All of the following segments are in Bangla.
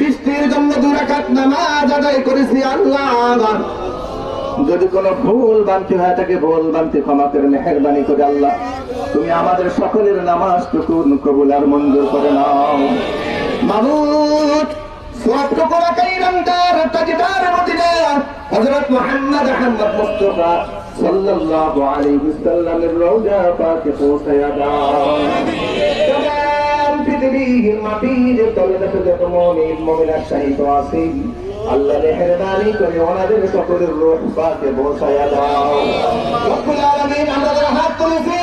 বৃষ্টির জন্য দুরাকাত নামাজ আদায় করেছি আল্লাহ যদি কোনো ভুল বানতে হয় তাকে ভুল বানতে ক্ষমা করে, মেহরবানি করে আল্লাহ। তুমি আমাদের সকলের নামাজ টুকুন কবুল আর মঞ্জুর করে নাও। মামুদ হযরত সাল্লাল্লাহু আলাইহি ওয়াসাল্লামের রওজা পাকে পৌঁছায়া দাও। পৃথিবীর মাটির তলে দেখো যত মুমিন মুমিনাত শাহিদ আছেন আল্লাহ মেহেরবানি করে ওনাদের সকলের রূহ পাকে পৌঁছায়া দাও। রব্বুল আলামিন আমাদের হাত তুলেছি।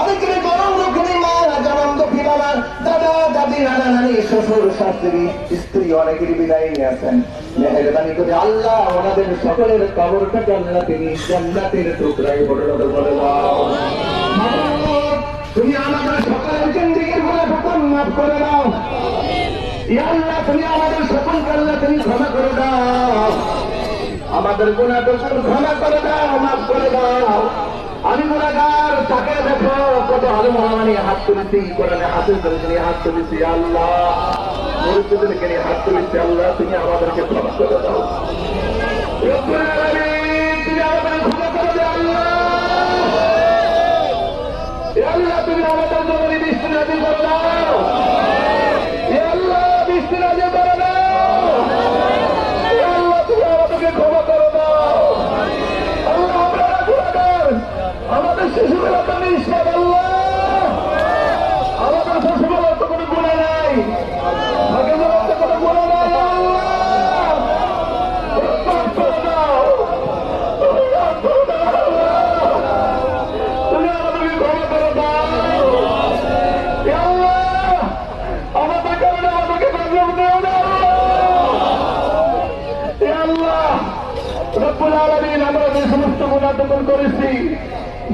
অনেকের গরম রুখনি মা জনম দুঃখী বাবা দাদা, দাদি, নানা, নানি, শ্বশুর, শাশুড়ি, স্ত্রী অনেকের বিদায় নিয়ে আছেন মেহেরবানি করে আল্লাহ ওনাদের সকলের কবরটা জান্নাতে জান্নাতের টুকরায় পরিণত করে দাও। তুমি আমাদের মাফ করে দাও। আল্লাহ তুমি আমাদের সকল আল্লাহ তুমি ক্ষমা করে দাও। আমাদের গুণা দোষের ক্ষমা করে দাও, মাফ করে দাও। আমি গুণাগার, তাকে দেখো, কত আলো মহামানী হাত তুলেছি, কোরআনে হাতের ধরেছি হাত তুলেছি আল্লাহ নিয়ে হাত তুলেছি আল্লাহ তুমি আমাদেরকে ক্ষমা করে দাও। আমাদের নাজিল করে দাও আল্লাহ বৃষ্টি নাজিল করে দাও এ আল্লাহ তুমি আমাদেরকে ক্ষমা করে দাও আল্লাহ আমরা গুণাগার আমাদের শিশুবেলা তো নিষ্পাপ আল্লাহ আমাদের শ্বশুরবেলার তো কোনো গুণা নাই আগে বেলার তো কোনো গুণা নাই আল্লাহ মাফ করে দাও মাফ করে দাও আল্লাহ। তুমি আমাদেরকে ক্ষমা করে দাও এ আল্লাহ আমাদের কারণে আমাদেরকে গজব দিও না এ আল্লাহ রব্বুল আলামিন, আমরা যে সমস্ত গুণা দখল করেছি,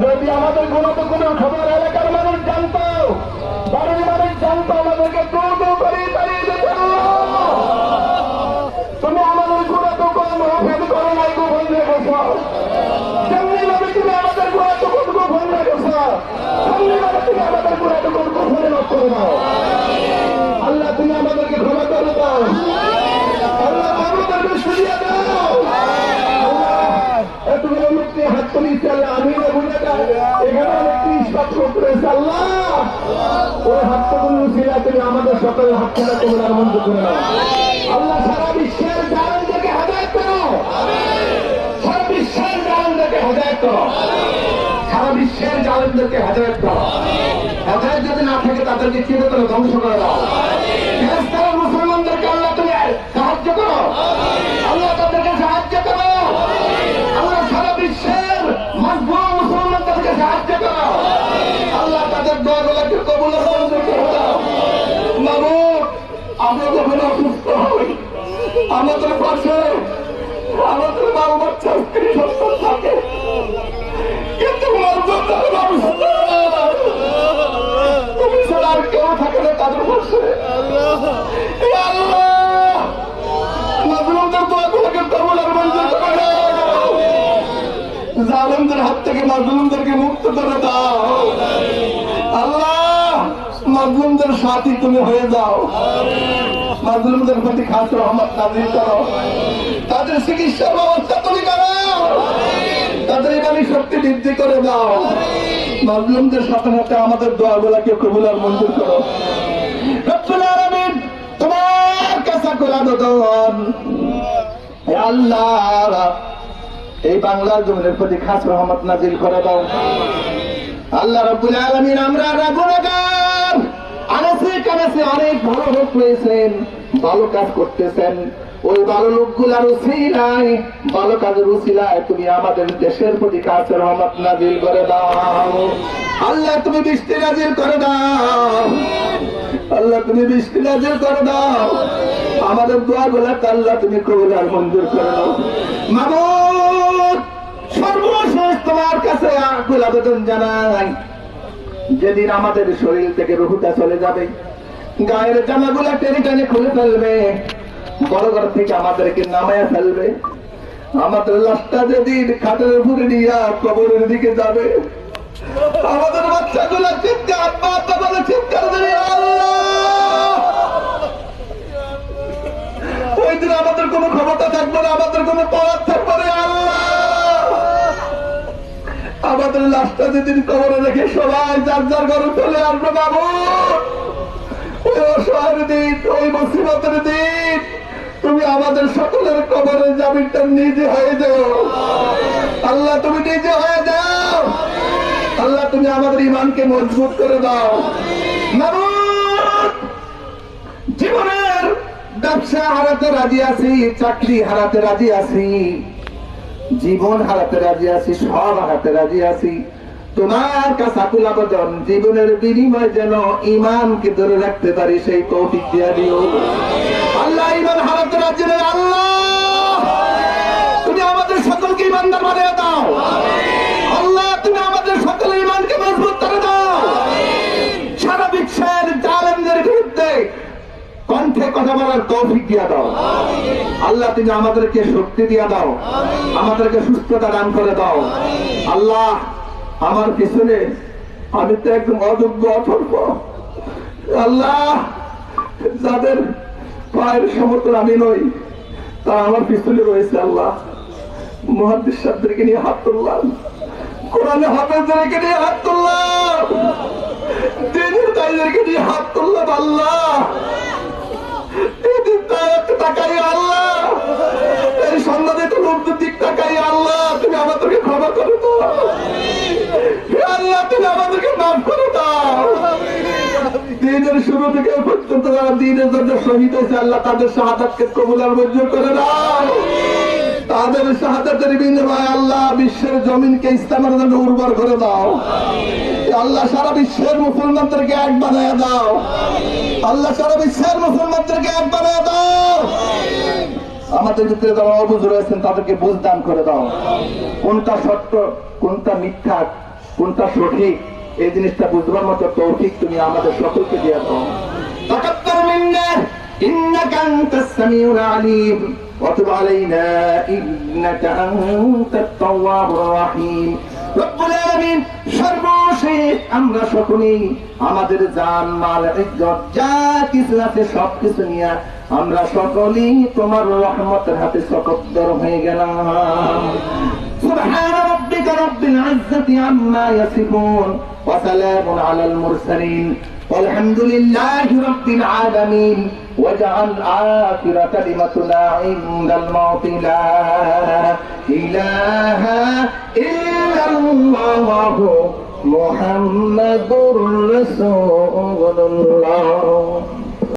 যদি আমাদের গুণা দখলের খবর এলাকার মানুষ জানতো, বাড়ির মানুষ জানতো, আমাদেরকে দু দু করে তাড়িয়ে দিত তুমি আমাদের গুণা দখল মহফেদ করো নাই গোপন রেখেছো তেমনি তুমি আমাদের গুণা দখল গোপন রেখেছো তেমনি ভাবে তুমি আমাদের গুণা দখল গোপনে করে দাও আল্লাহ, তুমি আমাদেরকে ক্ষমা করে দাও আল্লাহ আমাদেরকে সুরিয়ে দাও এতগুলো লোককে হাত তুলিস আল্লাহ আমি গুণাগার এখানে অনেকটি ইস্পাত করেছে আল্লাহ ওই ছিল তুমি আমাদের সকলের হাতটা তোমার মঞ্জ করে নাও। আল্লাহ সারা বিশ্বের জালেনদেরকে হেদায়ত করো। সারা বিশ্বের জালেনদেরকে হেদায়ত করো। সারা বিশ্বের জালেনদেরকে হেদায়ত করো। হেদায়ত যদি না থাকে, তাদেরকে কি করে ধ্বংস করে দাও? যখন অসুস্থ হই আমাদের পাশে, আমাদের বাল বাচ্চা স্ত্রী সন্তান থাকে। কিন্তু মজবুত তাদের তুমি ছাড়া আর কেউ থাকে না তাদের পাশে। হাত থেকে মাজলুমদেরকে মুক্ত করে দাও। আল্লাহ! মাজলুমদের সাথী তুমি হয়ে যাও। মাজলুমদের প্রতি খাস রহমত নাজিল করো। তাদের চিকিৎসার ব্যবস্থা তুমি করো। তাদের এখানে শক্তি বৃদ্ধি করে দাও। মাজলুমদের সাথে সাথে আমাদের দোয়াগুলাকে কবুল আর মঞ্জুর করো। তোমার কাছে আল্লাহ, এই বাংলার জমিনের প্রতি খাস রহমত নাজিল করে দাও। আল্লাহ রব্বুল আলামিন, আমরা গুণাগার কানাসে অনেক ভালো লোক রয়েছেন, ভালো কাজ করতেছেন। ওই ভালো লোকগুলার উসিলায়, ভালো কাজের উসিলায় তুমি আমাদের দেশের প্রতি কাছে রহমত নাজিল করে দাও। আল্লাহ, তুমি বৃষ্টি নাজিল করে দাও। আল্লাহ, তুমি বৃষ্টি নাজিল করে দাও। আমাদের দোয়া গোলা আল্লাহ তুমি কবুল আর মঞ্জুর করে দাও। মাবুদ, সর্বশেষ তোমার কাছে আকুল আবেদন জানাই। যেদিন আমাদের শরীর থেকে রুহুটা চলে যাবে। গায়ের জামাগুলা টেনে টেনে খুলে ফেলবে। বড় ঘর থেকে আমাদেরকে নামায়া ফেলবে। আমাদের লাশটা যেদিন খাটের উপরে নিয়ে কবরের দিকে যাবে। আমাদের বাচ্চাগুলো চিৎকার, বাচ্চা বলে চিৎকার দেবে, আল্লাহ! দিন আমাদের কোনো ক্ষমতা থাকবে না, আমাদের কোনো পাওয়ার থাকবে না আমাদের লাশটা যেদিন কবরে রেখে সবাই যার যার ঘরে চলে আসবে, বাবু! তুমি আমাদের সকলের কবরের জামিনটা নিজে হয়ে যাও। আল্লাহ, তুমি নিজে হয়ে যাও। আল্লাহ, তুমি আমাদের ইমানকে মজবুত করে দাও। জীবনের ব্যবসা হারাতে রাজি আছি, চাকরি হারাতে রাজি আছি। জীবন হারাতে রাজি আছি, সব হারাতে রাজি আছি। তোমার কাছে আকুল আবেদন, জীবনের বিনিময় যেন ইমানকে ধরে রাখতে পারি, সেই কৌফিক দিয়া দিও। আল্লাহ ইমান হারাতে রাজি নেই আল্লাহ! তুমি আমাদের সকলকে ইমানদার বানিয়ে দাও। আল্লাহ, তুমি আমাদের সকলের ইমানকে করে দাও। তৌফিক দাও। আল্লাহ, তুমি আমাদেরকে শক্তি দিয়া দাও। আমাদেরকে সুস্থতা দান করে দাও। আল্লাহ আমার পিছনে আমি তো একদম অযোগ্য অথর্ব। আল্লাহ, যাদের পায়ের সমর্থন আমি নই তা আমার পিছনে রয়েছে, আল্লাহ। মহাদিস সাহেবদেরকে নিয়ে হাত তুললাম। কোরআনে হাফেজদেরকে নিয়ে হাত তুললাম। দিনের তাইদেরকে নিয়ে হাত তুললাম, আল্লাহ। দিনের শুরু থেকে পর্যন্ত যারা দিনের জন্য শহীদ হয়েছে আল্লাহ তাদের শাহাদাতকে কবুলার মঞ্জুর করে দাও। তাদের শাহাদাতের বিনিময়ে আল্লাহ বিশ্বের জমিনকে ইসলামের জন্য উর্বর করে দাও। আল্লাহ সারা বিশ্বের মুসলমানদেরকে এক বানায় দাও। আল্লাহ সারা বিশ্বের মুসলমানদেরকে এক বানায় দাও। আমাদের ভিতরে যারা অবুঝ রয়েছেন তাদেরকে বুঝ দান করে দাও। কোনটা সত্য কোনটা মিথ্যা কোনটা সঠিক এই জিনিসটা বুঝবার মতো তৌফিক তুমি আমাদের সকলকে দিয়ে দাও تقبل منا إنك أنت السميع العليم وتب علينا إنك أنت التواب الرحيم رب العالمين সর্বশেষ আমরা সকলেই আমাদের জান মাল ইজ্জত যা কিছু আছে সব কিছু নিয়ে আমরা সকলেই তোমার রহমতের হাতে সকদ্দর হয়ে গেলাম سبحان ربك رب العزة عما يصفون وسلام على المرسلين والحمد لله رب العالمين واجعل آخر كلمتنا عند الموت لا إله إلا الله محمد رسول الله